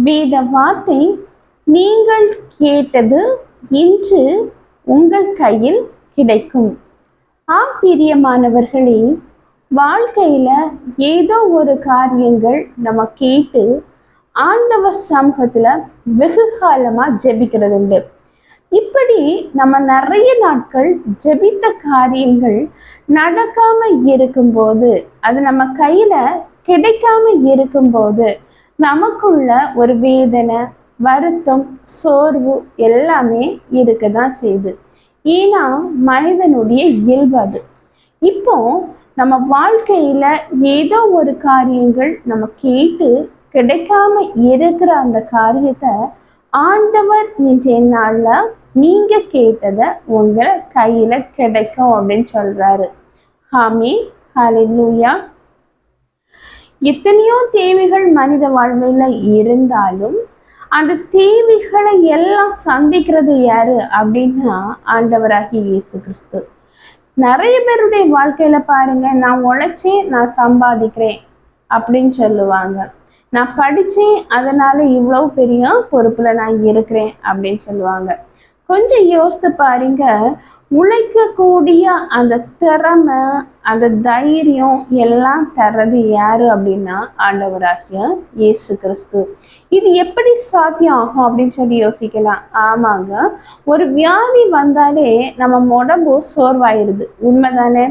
வேத வார்த்தை நீங்கள் கேட்டது இன்று உங்கள் கையில் கிடைக்கும். ஆம் பிரியமானவர்களே வாழ்க்கையில் ஏதோ ஒரு காரியங்கள் நம்ம கேட்டு ஆண்டவ சமூகத்தில் வெகு காலமாக ஜெபிக்கிறது உண்டு இப்படி நம்ம நிறைய நாட்கள் ஜெபித்த காரியங்கள் நடக்காம இருக்கும்போது அது நம்ம கையில் கிடைக்காம இருக்கும்போது நமக்குள்ள ஒரு வேதனை வருத்தம் சோர்வு எல்லாமே இருக்க தான் செய்யுது. ஏன்னா மனிதனுடைய இயல்பு அது. இப்போ நம்ம வாழ்க்கையில ஏதோ ஒரு காரியங்கள் நம்ம கேட்டு கிடைக்காம இருக்கிற அந்த காரியத்தை ஆண்டவர் இன்றைய நாள்ல நீங்க கேட்டதை உங்களை கையில கிடைக்கும் அப்படின்னு சொல்றாரு. ஹாமி ஹலிலூயா எத்தனையோ தேவைகள் மனித வாழ்வில் இருந்தாலும் அந்த தேவைகளை எல்லாம் சந்திக்கிறது யாரு அப்படின்னா ஆண்டவராகி இயேசு கிறிஸ்து. நிறைய பேருடைய வாழ்க்கையில பாருங்க நான் உழைச்சேன் நான் சம்பாதிக்கிறேன் அப்படின்னு சொல்லுவாங்க. நான் படித்தேன் அதனால இவ்வளோ பெரிய பொறுப்பில் நான் இருக்கிறேன் அப்படின்னு சொல்லுவாங்க. கொஞ்சம் யோசித்து பாருங்க. உழைக்கக்கூடிய அந்த திறமை அந்த தைரியம் எல்லாம் தர்றது யாரு அப்படின்னா ஆண்டவராகிய இயேசு கிறிஸ்து. இது எப்படி சாத்தியம் ஆகும் அப்படின்னு சொல்லி யோசிக்கலாம். ஆமாங்க. ஒரு வியாதி வந்தாலே நம்ம உடம்பு சோர்வாயிருது. உண்மைதானே?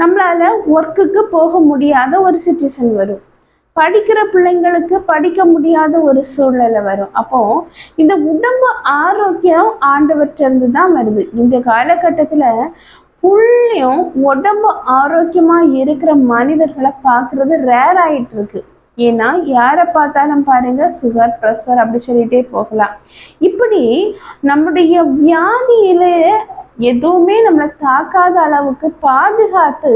நம்மளால ஒர்க்குக்கு போக முடியாத ஒரு சுச்சுவேஷன் வரும். படிக்கிற பிள்ளைங்களுக்கு படிக்க முடியாத ஒரு சூழ்நிலை வரும். அப்போ இந்த உடம்பு ஆரோக்கியம் ஆண்டவற்றிலிருந்து தான் வருது. இந்த காலகட்டத்தில் ஃபுல்லையும் உடம்பு ஆரோக்கியமாக இருக்கிற மனிதர்களை பார்க்கறது ரேர் ஆகிட்டு இருக்கு ஏன்னா யாரை பார்த்தாலும் பாருங்க சுகர் ப்ரெஷர் அப்படி சொல்லிட்டே போகலாம். இப்படி நம்முடைய வியாதியில எதுவுமே நம்மளை தாக்காத அளவுக்கு பாதுகாத்து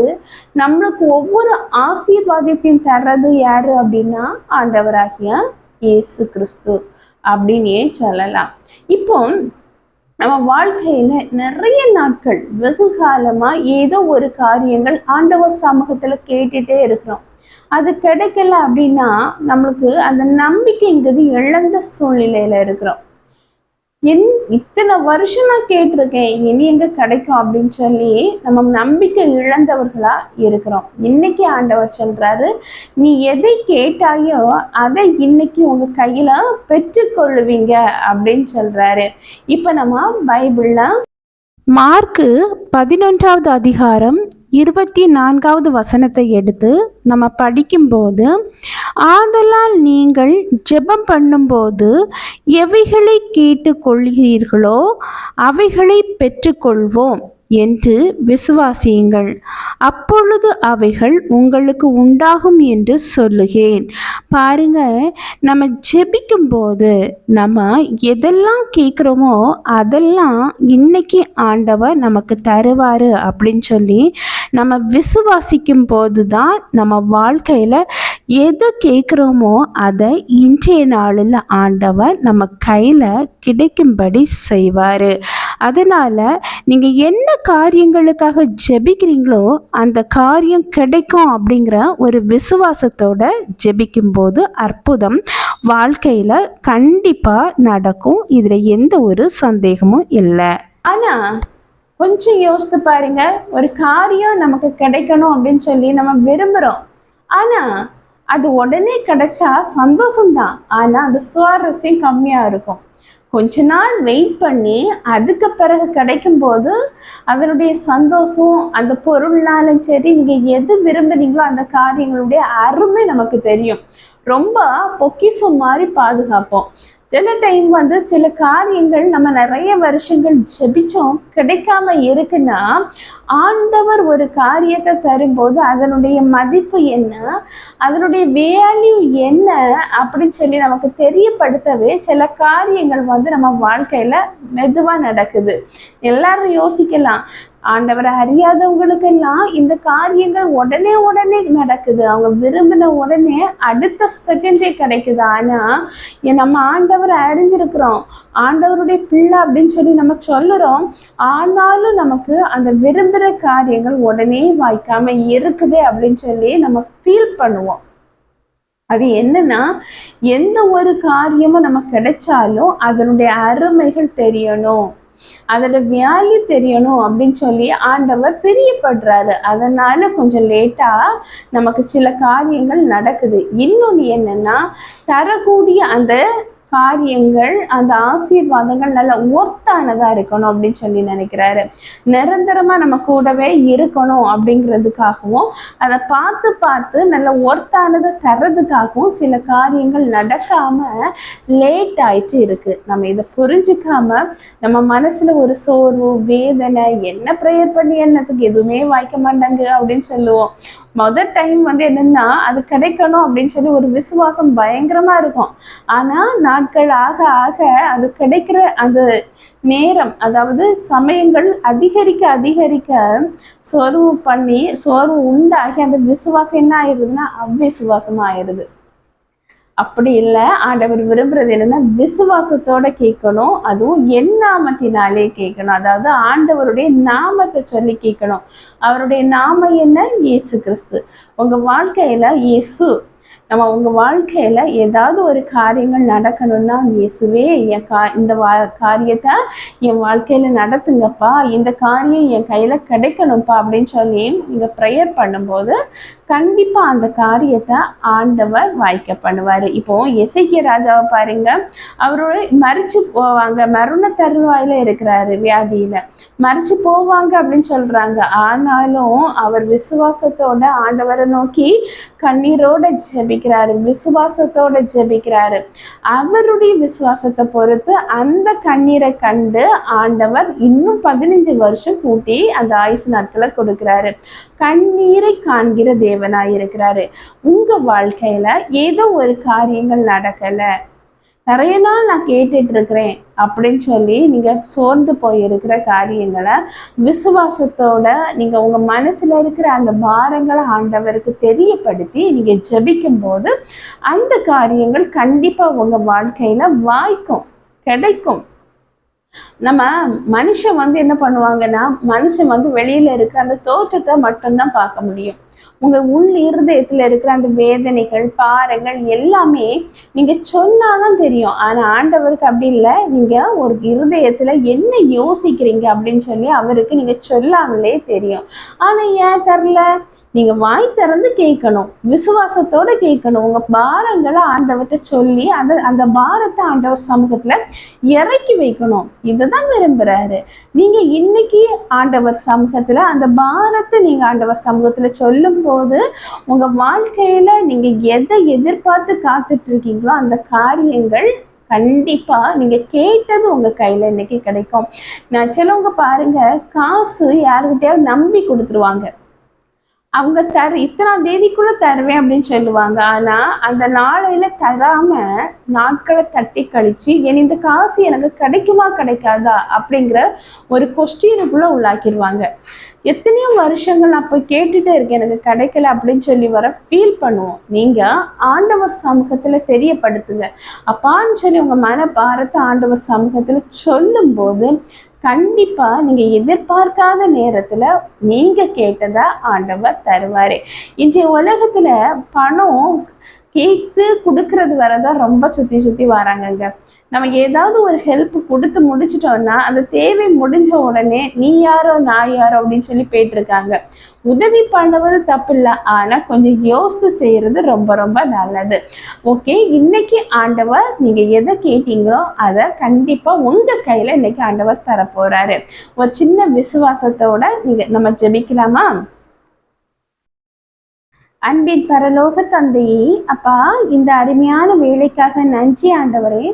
நம்மளுக்கு ஒவ்வொரு ஆசீர்வாதத்தையும் தர்றது யாரு அப்படின்னா ஆண்டவராகிய இயேசு கிறிஸ்து அப்படின்னே சொல்லலாம். இப்போ நம்ம வாழ்க்கையில நிறைய நாட்கள் வெகு காலமா ஏதோ ஒரு காரியங்கள் ஆண்டவர் சமூகத்துல கேட்டுட்டே இருக்கிறோம். அது கிடைக்கல அப்படின்னா நம்மளுக்கு அந்த நம்பிக்கைங்கிறது இழந்த சூழ்நிலையில இருக்கிறோம். என் இத்தனை வருஷம் நான் கேட்டிருக்கேன் இனி எங்க கிடைக்கும் அப்படின்னு சொல்லி நம்ம நம்பிக்கை இழந்தவர்களா இருக்கிறோம். இன்னைக்கு ஆண்டவர் சொல்றாரு நீ எதை கேட்டாயோ அதை இன்னைக்கு உங்க கையில பெற்றுக்கொள்ளுவீங்க அப்படின்னு சொல்றாரு. இப்ப நம்ம பைபிள்ல மார்க்கு பதினொன்றாவது அதிகாரம் இருபத்தி நான்காவது வசனத்தை எடுத்து நம்ம படிக்கும்போது ஆதலால் நீங்கள் ஜெபம் பண்ணும்போது எவைகளை கேட்டுக்கொள்கிறீர்களோ அவைகளை பெற்றுக்கொள்வோம். என்று விசுவாசியுங்கள். அப்பொழுது அவைகள் உங்களுக்கு உண்டாகும் என்று சொல்லுகிறேன். பாருங்க நம்ம ஜெபிக்கும் போது நம்ம எதெல்லாம் கேட்குறோமோ அதெல்லாம் இன்னைக்கு ஆண்டவர் நமக்கு தருவார் அப்படின்னு சொல்லி நம்ம விசுவாசிக்கும் போது தான் நம்ம வாழ்க்கையில் எது கேட்குறோமோ அதை இன்றைய நாளில் ஆண்டவர் நம்ம கையில் கிடைக்கும்படி செய்வார். அதனால் நீங்கள் என்ன காரியங்களுக்காக ஜெபிக்கிறீங்களோ அந்த காரியம் கிடைக்கும் அப்படிங்கிற ஒரு விசுவாசத்தோட ஜெபிக்கும்போது அற்புதம் வாழ்க்கையில் கண்டிப்பாக நடக்கும். இதில் எந்த ஒரு சந்தேகமும் இல்லை. ஆனால் கொஞ்சம் யோசித்து பாருங்க. ஒரு காரியம் நமக்கு கிடைக்கணும் அப்படின்னு சொல்லி நம்ம விரும்புகிறோம் ஆனால் அது உடனே கிடைச்சா சந்தோஷம்தான். ஆனால் அது சுவாரஸ்யம் கம்மியாக இருக்கும். கொஞ்ச நாள் வெயிட் பண்ணி அதுக்கு பிறகு கிடைக்கும் போது அதனுடைய சந்தோஷம் அந்த பொருள்னாலும் சரி நீங்கள் எது விரும்புறீங்களோ அந்த காரியங்களுடைய அருமை நமக்கு தெரியும். ரொம்ப பொக்கிஷம் மாதிரி பாதுகாப்போம். சில டைம் வந்து சில காரியங்கள் நம்ம நிறைய வருஷங்கள் ஜெபிச்சோம் கிடைக்காம இருக்குன்னா ஆண்டவர் ஒரு காரியத்தை தரும்போது அதனுடைய மதிப்பு என்ன? அதனுடைய வேல்யூ என்ன? அப்படின்னு சொல்லி நமக்கு தெரியப்படுத்தவே சில காரியங்கள் வந்து நம்ம வாழ்க்கையில மெதுவா நடக்குது. எல்லாரும் யோசிக்கலாம். ஆண்டவரை அறியாதவங்களுக்கெல்லாம் இந்த காரியங்கள் உடனே உடனே நடக்குது. அவங்க விரும்பின உடனே அடுத்த செகண்டே கிடைக்குது. ஆனா நம்ம ஆண்டவரை அறிஞ்சிருக்கிறோம். ஆண்டவருடைய பிள்ளை அப்படின்னு சொல்லி நம்ம சொல்லுறோம். ஆனாலும் நமக்கு அந்த விரும்புகிற காரியங்கள் உடனே வாய்க்காம இருக்குது அப்படின்னு சொல்லி நம்ம ஃபீல் பண்ணுவோம். அது என்னன்னா எந்த ஒரு காரியமும் நம்ம கிடைச்சாலும் அதனுடைய அருமைகள் தெரியணும். அதோட வேல்யூ தெரியணும் அப்படின்னு சொல்லி ஆண்டவர் பிரியப்படுறாரு. அதனால கொஞ்சம் லேட்டா நமக்கு சில காரியங்கள் நடக்குது. இன்னொன்று என்னன்னா தரக்கூடிய அந்த காரியங்கள் அந்த ஆசீர்வாதங்கள் நல்ல ஒர்த்தானதா இருக்கணும் அப்படின்னு சொல்லி நினைக்கிறாரு. நிரந்தரமா நம்ம கூடவே இருக்கணும் அப்படிங்கிறதுக்காகவும் அதை பார்த்து பார்த்து நல்ல ஒர்த்தானதை தர்றதுக்காகவும் சில காரியங்கள் நடக்காம லேட் ஆயிட்டு இருக்கு. நம்ம இதை புரிஞ்சுக்காம நம்ம மனசுல ஒரு சோர்வு வேதனை என்ன ப்ரேயர் பண்ணி என்னத்துக்கு எதுவுமே வாய்க்க மாட்டாங்க அப்படின்னு சொல்லுவோம். முதல் டைம் வந்து என்னன்னா அது கிடைக்கணும் அப்படின்னு சொல்லி ஒரு விசுவாசம் பயங்கரமா இருக்கும். ஆனா நாட்கள் ஆக ஆக அது கிடைக்கிற அந்த நேரம் அதாவது சமயங்கள் அதிகரிக்க அதிகரிக்க சோர்வு பண்ணி சோர்வு உண்டாகி அந்த விசுவாசம் என்ன ஆயிருதுன்னா அவ்விசுவாசமா ஆயிருது அப்படி இல்லை. ஆண்டவர் விரும்புறது என்னன்னா விசுவாசத்தோட கேட்கணும். அதுவும் என் நாமத்தினாலே கேட்கணும். அதாவது ஆண்டவருடைய நாமத்தை சொல்லி கேட்கணும். அவருடைய நாம என்ன? இயேசு கிறிஸ்து. உங்க வாழ்க்கையில இயேசு நம்ம உங்கள் வாழ்க்கையில் ஏதாவது ஒரு காரியங்கள் நடக்கணும்னா இயேசுவே என் கா இந்த வா காரியத்தை என் வாழ்க்கையில் நடத்துங்கப்பா. இந்த காரியம் என் கையில் கிடைக்கணும்ப்பா அப்படின்னு சொல்லி நீங்கள் ப்ரேயர் பண்ணும்போது கண்டிப்பாக அந்த காரியத்தை ஆண்டவர் வாய்க்க பண்ணுவார். இப்போ எசைக்கிய ராஜாவை பாருங்க. அவரோட மறிச்சு போவாங்க. மருண தருவாயில இருக்கிறாரு வியாதியில். மறிச்சு போவாங்க அப்படின்னு சொல்கிறாங்க ஆனாலும் அவர் விசுவாசத்தோட ஆண்டவரை நோக்கி கண்ணீரோட ஜெபிக்கிறாரு விசுவாசத்தோட ஜெபிக்கிறாரு. அவருடைய விசுவாசத்தை பொறுத்து அந்த கண்ணீரை கண்டு ஆண்டவர் இன்னும் பதினஞ்சு வருஷம் கூட்டி அந்த ஆயுசு நாட்களை கொடுக்கிறாரு. கண்ணீரை காண்கிற தேவனாய் இருக்கிறாரு. உங்க வாழ்க்கையில ஏதோ ஒரு காரியங்கள் நடக்கலை. நிறைய நாள் நான் கேட்டுட்டு இருக்கிறேன் அப்படின்னு சொல்லி நீங்க சோர்ந்து போயிருக்கிற காரியங்களை விசுவாசத்தோட நீங்க உங்க மனசுல இருக்கிற அந்த பாரங்களை ஆண்டவருக்கு தெரியப்படுத்தி நீங்க ஜபிக்கும் போது அந்த காரியங்கள் கண்டிப்பா உங்க வாழ்க்கையில வாய்க்கும் கிடைக்கும். நம்ம மனுஷன் வந்து என்ன பண்ணுவாங்கன்னா மனுஷன் வந்து வெளியில இருக்கிற அந்த தோற்றத்தை மட்டும்தான் பார்க்க முடியும். உங்க உள் இருதயத்துல இருக்கிற அந்த வேதனைகள் பாறைகள் எல்லாமே நீங்க சொன்னாதான் தெரியும். ஆனா ஆண்டவருக்கு அப்படி இல்லை. நீங்க ஒரு இருதயத்துல என்ன யோசிக்கிறீங்க அப்படின்னு சொல்லி அவருக்கு நீங்க சொல்லாமலே தெரியும். ஆனா ஏன் தரல? நீங்க வாய் திறந்து கேட்கணும் விசுவாசத்தோட கேட்கணும். உங்க பாரங்களை ஆண்டவர்கிட்ட சொல்லி அந்த அந்த பாரத்தை ஆண்டவர் சமூகத்துல இறக்கி வைக்கணும். இதுதான் விரும்புறாரு. நீங்க இன்னைக்கு ஆண்டவர் சமூகத்துல அந்த பாரத்தை நீங்க ஆண்டவர் சமூகத்துல சொல்லும் போது உங்க வாழ்க்கையில நீங்க எதை எதிர்பார்த்து காத்துட்டு இருக்கீங்களோ அந்த காரியங்கள் கண்டிப்பா நீங்க கேட்டது உங்க கையில இன்னைக்கு கிடைக்கும். நான் சிலவங்க பாருங்க காசு யாருக்கிட்டயாவது நம்பி கொடுத்துருவாங்க. அவங்க தர இத்தனாம் தேதிக்குள்ள தருவேன் அப்படின்னு சொல்லுவாங்க. ஆனா அந்த நாளையில தராம நாட்களை தட்டி கழிச்சு என் இந்த காசு எனக்கு கிடைக்குமா கிடைக்காதா? அப்படிங்கிற ஒரு கொஸ்டினுக்குள்ள உள்ளாக்கிடுவாங்க. எத்தனையோ வருஷங்கள் நான் போய் கேட்டுட்டே இருக்கேன். எனக்கு கிடைக்கல அப்படின்னு சொல்லி வர ஃபீல் பண்ணுவோம். நீங்க ஆண்டவர் சமூகத்துல தெரியப்படுத்துங்க. அப்பான்னு சொல்லி உங்க மன பாரத்தை ஆண்டவர் சமூகத்துல சொல்லும்போது கண்டிப்பா நீங்க எதிர்பார்க்காத நேரத்துல நீங்க கேட்டதா ஆண்டவர் தருவாரு. இன்றைய உலகத்துல பணம் கேட்டு கொடுக்கறது வரதான் ரொம்ப சுத்தி சுத்தி வராங்கங்க. நம்ம ஏதாவது ஒரு ஹெல்ப் கொடுத்து முடிச்சிட்டோம்னா அந்த தேவை முடிஞ்ச உடனே நீ யாரோ நான் யாரோ அப்படின்னு சொல்லி போயிட்டு உதவி பண்ணுவது தப்பு இல்லை ஆனா கொஞ்சம் யோசித்து செய்யறது ரொம்ப ரொம்ப நல்லது. ஓகே இன்னைக்கு ஆண்டவர் நீங்க எதை கேட்டீங்களோ அதை கண்டிப்பா உங்க கையில இன்னைக்கு ஆண்டவர் தரப்போறாரு. ஒரு சின்ன விசுவாசத்தோட நீங்க நம்ம ஜெபிக்கலாமா? அன்பின் பரலோக தந்தையே அப்பா இந்த அருமையான வேலைக்காக நன்றி ஆண்டவரே.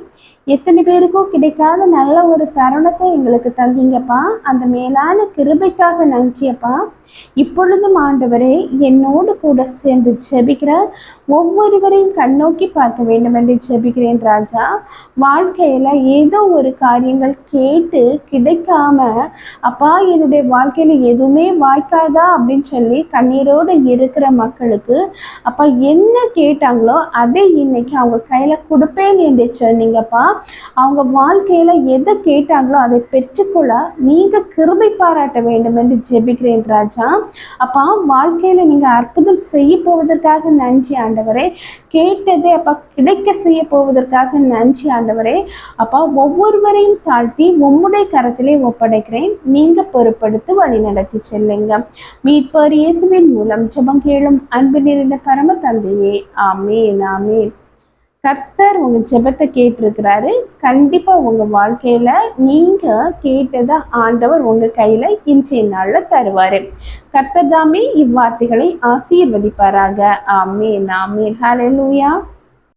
எத்தனை பேருக்கும் கிடைக்காத நல்ல ஒரு தருணத்தை எங்களுக்கு தந்தீங்கப்பா. அந்த மேலான கிருபைக்காக நன்றியப்பா. இப்பொழுதும் ஆண்டவரே என்னோடு கூட சேர்ந்து ஜெபிக்கிற ஒவ்வொருவரையும் கண்ணோக்கி பார்க்க வேண்டும் என்று ஜெபிக்கிறேன் ராஜா. வாழ்க்கையில் ஏதோ ஒரு காரியங்கள் கேட்டு கிடைக்காம அப்பா என்னுடைய வாழ்க்கையில் எதுவுமே வாய்க்காதா? அப்படின்னு சொல்லி கண்ணீரோடு இருக்கிற மக்களுக்கு அப்பா என்ன கேட்டாங்களோ அதை இன்னைக்கு அவங்க கையில் கொடுப்பேன் என்று சொன்னீங்கப்பா. அவங்க வாழ்க்கையில எதை கேட்டாங்களோ அதை பெற்றுக்கொள்ள நீங்க கிருபை பாராட்ட வேண்டும் என்று ஜெபிக்கிறேன் ராஜா. அப்பா வாழ்க்கையில நீங்க அற்புதம் செய்ய போவதற்காக நன்றி ஆண்டவரே. கேட்டதே அப்பா கிடைக்க செய்ய போவதற்காக நன்றி ஆண்டவரே. அப்பா ஒவ்வொருவரையும் தாழ்த்தி உம்முடைய கரத்திலே ஒப்படைக்கிறேன். நீங்க பொறுப்படுத்தி வழி நடத்தி செல்லுங்க. மீட்பர் இயேசுவின் மூலம் ஜபம் கேளும் அன்பு நிறைந்த பரம தந்தையே. ஆமேன் ஆமேன். கர்த்தர் உங்க ஜெபத்தை கேட்டிருக்கிறாரு. கண்டிப்பா உங்க வாழ்க்கையில நீங்க கேட்டதை ஆண்டவர் உங்க கையில இன்றைய நாள்ல தருவாரு. கர்த்தர் தாமே இவ்வார்த்தைகளை ஆசீர்வதிப்பாராக. ஆமேன் ஆமேன். ஹalleluya